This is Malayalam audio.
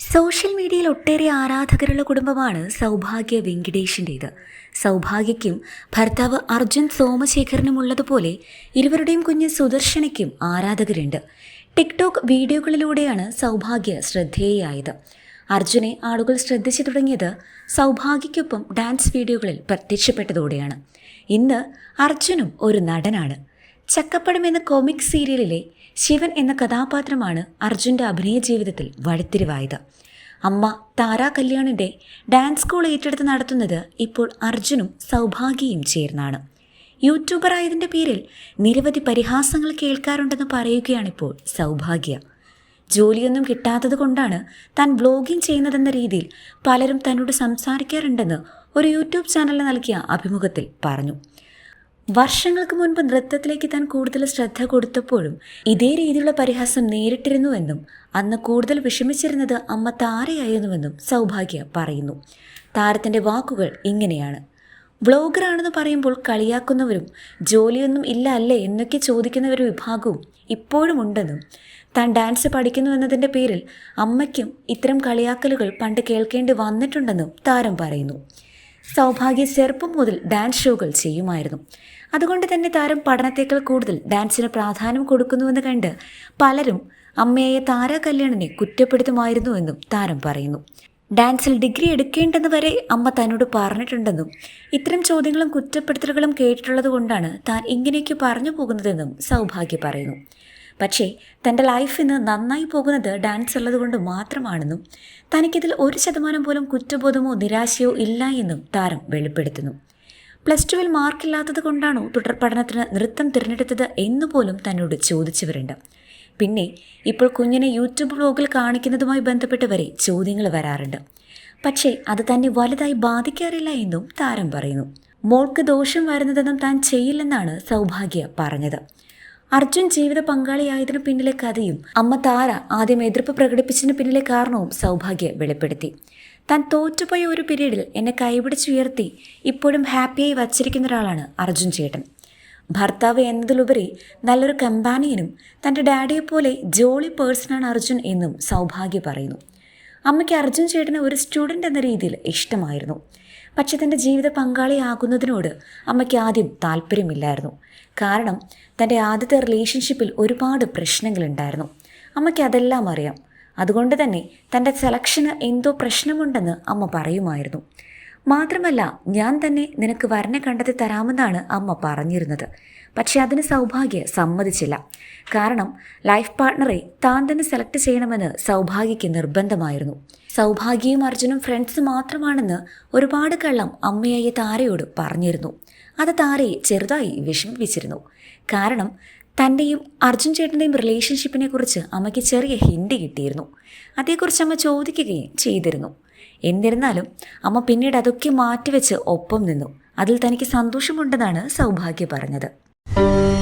സോഷ്യൽ മീഡിയയിൽ ഒട്ടേറെ ആരാധകരുള്ള കുടുംബമാണ് സൗഭാഗ്യ വെങ്കിടേഷിന്റേത്. സൗഭാഗ്യയ്ക്കും ഭർത്താവ് അർജുൻ സോമശേഖരനും ഉള്ളതുപോലെ ഇരുവരുടെയും കുഞ്ഞ് സുദർശനയ്ക്കും ആരാധകരുണ്ട്. ടിക്ടോക്ക് വീഡിയോകളിലൂടെയാണ് സൗഭാഗ്യ ശ്രദ്ധേയായത്. അർജുനെ ആളുകൾ ശ്രദ്ധിച്ചു തുടങ്ങിയത് സൗഭാഗ്യയ്ക്കൊപ്പം ഡാൻസ് വീഡിയോകളിൽ പ്രത്യക്ഷപ്പെട്ടതോടെയാണ്. ഇന്ന് അർജുനും ഒരു നടനാണ്. ചക്കപ്പടം എന്ന കോമിക് സീരിയലിലെ ശിവൻ എന്ന കഥാപാത്രമാണ് അർജുന്റെ അഭിനയ ജീവിതത്തിൽ വഴിത്തിരിവായത്. അമ്മ താരാ കല്യാണിന്റെ ഡാൻസ് സ്കൂൾ ഏറ്റെടുത്ത് നടത്തുന്നത് ഇപ്പോൾ അർജുനും സൗഭാഗ്യയും ചേർന്നാണ്. യൂട്യൂബറായതിന്റെ പേരിൽ നിരവധി പരിഹാസങ്ങൾ കേൾക്കാറുണ്ടെന്ന് പറയുകയാണിപ്പോൾ സൗഭാഗ്യ. ജോലിയൊന്നും കിട്ടാത്തത് കൊണ്ടാണ് താൻ വ്ലോഗിംഗ് ചെയ്യുന്നതെന്ന രീതിയിൽ പലരും തന്നോട് സംസാരിക്കാറുണ്ടെന്ന് ഒരു യൂട്യൂബ് ചാനലിന് നൽകിയ അഭിമുഖത്തിൽ പറഞ്ഞു. വർഷങ്ങൾക്ക് മുൻപ് നൃത്തത്തിലേക്ക് താൻ കൂടുതൽ ശ്രദ്ധ കൊടുത്തപ്പോഴും ഇതേ രീതിയിലുള്ള പരിഹാസം നേരിട്ടിരുന്നുവെന്നും അന്ന് കൂടുതൽ വിഷമിച്ചിരുന്നത് അമ്മ താരയായിരുന്നുവെന്നും സൗഭാഗ്യ പറയുന്നു. താരത്തിന്റെ വാക്കുകൾ ഇങ്ങനെയാണ്. ബ്ലോഗറാണെന്ന് പറയുമ്പോൾ കളിയാക്കുന്നവരും ജോലിയൊന്നും ഇല്ല അല്ലേ എന്നൊക്കെ ചോദിക്കുന്ന ഒരു വിഭാഗവും ഇപ്പോഴും ഉണ്ടെന്നും താൻ ഡാൻസ് പഠിക്കുന്നു എന്നതിന്റെ പേരിൽ അമ്മയ്ക്കും ഇത്തരം കളിയാക്കലുകൾ പണ്ട് കേൾക്കേണ്ടി വന്നിട്ടുണ്ടെന്നും താരം പറയുന്നു. സൗഭാഗ്യ ചെറുപ്പം മുതൽ ഡാൻസ് ഷോകൾ ചെയ്യുമായിരുന്നു. അതുകൊണ്ട് തന്നെ താരം പഠനത്തേക്കാൾ കൂടുതൽ ഡാൻസിന് പ്രാധാന്യം കൊടുക്കുന്നുവെന്ന് കണ്ട് പലരും അമ്മയായ താര കല്യാണിനെ കുറ്റപ്പെടുത്തുമായിരുന്നു എന്നും താരം പറയുന്നു. ഡാൻസിൽ ഡിഗ്രി എടുക്കേണ്ടെന്ന് വരെ അമ്മ തന്നോട് പറഞ്ഞിട്ടുണ്ടെന്നും ഇത്തരം ചോദ്യങ്ങളും കുറ്റപ്പെടുത്തലുകളും കേട്ടിട്ടുള്ളത് കൊണ്ടാണ് താൻ ഇങ്ങനെയൊക്കെ പറഞ്ഞു പോകുന്നതെന്നും സൗഭാഗ്യ പറയുന്നു. പക്ഷേ തന്റെ ലൈഫിൽ ഇന്ന് നന്നായി പോകുന്നത് ഡാൻസ് ഉള്ളതുകൊണ്ട് മാത്രമാണെന്നും തനിക്കിതിൽ ഒരു ശതമാനം പോലും കുറ്റബോധമോ നിരാശയോ ഇല്ല എന്നും താരം വെളിപ്പെടുത്തുന്നു. പ്ലസ് ടുവിൽ മാർക്കില്ലാത്തത് കൊണ്ടാണോ തുടർ പഠനത്തിന് നൃത്തം തിരഞ്ഞെടുത്തത് എന്നുപോലും തന്നോട് ചോദിച്ചവരുണ്ട്. പിന്നെ ഇപ്പോൾ കുഞ്ഞിനെ യൂട്യൂബ് വ്ലോഗിൽ കാണിക്കുന്നതുമായി ബന്ധപ്പെട്ട് വരെ ചോദ്യങ്ങൾ വരാറുണ്ട്. പക്ഷേ അത് തന്നെ വലുതായി ബാധിക്കാറില്ല എന്നും താരം പറയുന്നു. മോൾക്ക് ദോഷം വരുന്നതെന്നും താൻ ചെയ്യില്ലെന്നാണ് സൗഭാഗ്യ പറഞ്ഞത്. അർജുൻ ജീവിത പങ്കാളിയായതിനു പിന്നിലെ കഥയും അമ്മ താര ആദ്യം എതിർപ്പ് പ്രകടിപ്പിച്ചതിന് പിന്നിലെ കാരണവും സൗഭാഗ്യ വെളിപ്പെടുത്തി. താൻ തോറ്റുപോയ ഒരു പീരീഡിൽ എന്നെ കൈപിടിച്ചുയർത്തി ഇപ്പോഴും ഹാപ്പിയായി വച്ചിരിക്കുന്ന ഒരാളാണ് അർജുൻ ചേട്ടൻ. ഭർത്താവ് എന്നതിലുപരി നല്ലൊരു കമ്പാനിയനും തന്റെ ഡാഡിയെപ്പോലെ ജോളി പേഴ്സണാണ് അർജുൻ എന്നും സൗഭാഗ്യ പറയുന്നു. അമ്മയ്ക്ക് അർജുൻ ചേട്ടനെ ഒരു സ്റ്റുഡന്റ് എന്ന രീതിയിൽ ഇഷ്ടമായിരുന്നു. പക്ഷെ തന്റെ ജീവിത പങ്കാളിയാകുന്നതിനോട് അമ്മയ്ക്ക് ആദ്യം താല്പര്യമില്ലായിരുന്നു. കാരണം തന്റെ ആദ്യത്തെ റിലേഷൻഷിപ്പിൽ ഒരുപാട് പ്രശ്നങ്ങളുണ്ടായിരുന്നു. അമ്മയ്ക്ക് അതെല്ലാം അറിയാം. അതുകൊണ്ട് തന്നെ തന്റെ സെലക്ഷന് എന്തോ പ്രശ്നമുണ്ടെന്ന് അമ്മ പറയുമായിരുന്നു. മാത്രമല്ല ഞാൻ തന്നെ നിനക്ക് വരനെ കണ്ടെത്തി തരാമെന്നാണ് അമ്മ പറഞ്ഞിരുന്നത്. പക്ഷെ അതിന് സൗഭാഗ്യ സമ്മതിച്ചില്ല. കാരണം ലൈഫ് പാർട്ട്ണറെ താൻ തന്നെ സെലക്ട് ചെയ്യണമെന്ന് സൗഭാഗ്യയ്ക്ക് നിർബന്ധമായിരുന്നു. സൗഭാഗ്യയും അർജുനും ഫ്രണ്ട്സ് മാത്രമാണെന്ന് ഒരുപാട് കള്ളം അമ്മയായ താരയോട് പറഞ്ഞിരുന്നു. അത് താരയെ ചെറുതായി വിഷമിപ്പിച്ചിരുന്നു. കാരണം തന്റെയും അർജുൻ ചേട്ടന്റെയും റിലേഷൻഷിപ്പിനെ കുറിച്ച് അമ്മയ്ക്ക് ചെറിയ ഹിൻഡ് കിട്ടിയിരുന്നു. അതേക്കുറിച്ച് അമ്മ ചോദിക്കുകയും ചെയ്തിരുന്നു. എന്നിരുന്നാലും അമ്മ പിന്നീട് അതൊക്കെ മാറ്റിവെച്ച് ഒപ്പം നിന്നു. അതിൽ തനിക്ക് സന്തോഷമുണ്ടെന്നാണ് സൗഭാഗ്യ പറഞ്ഞത്. Thank you.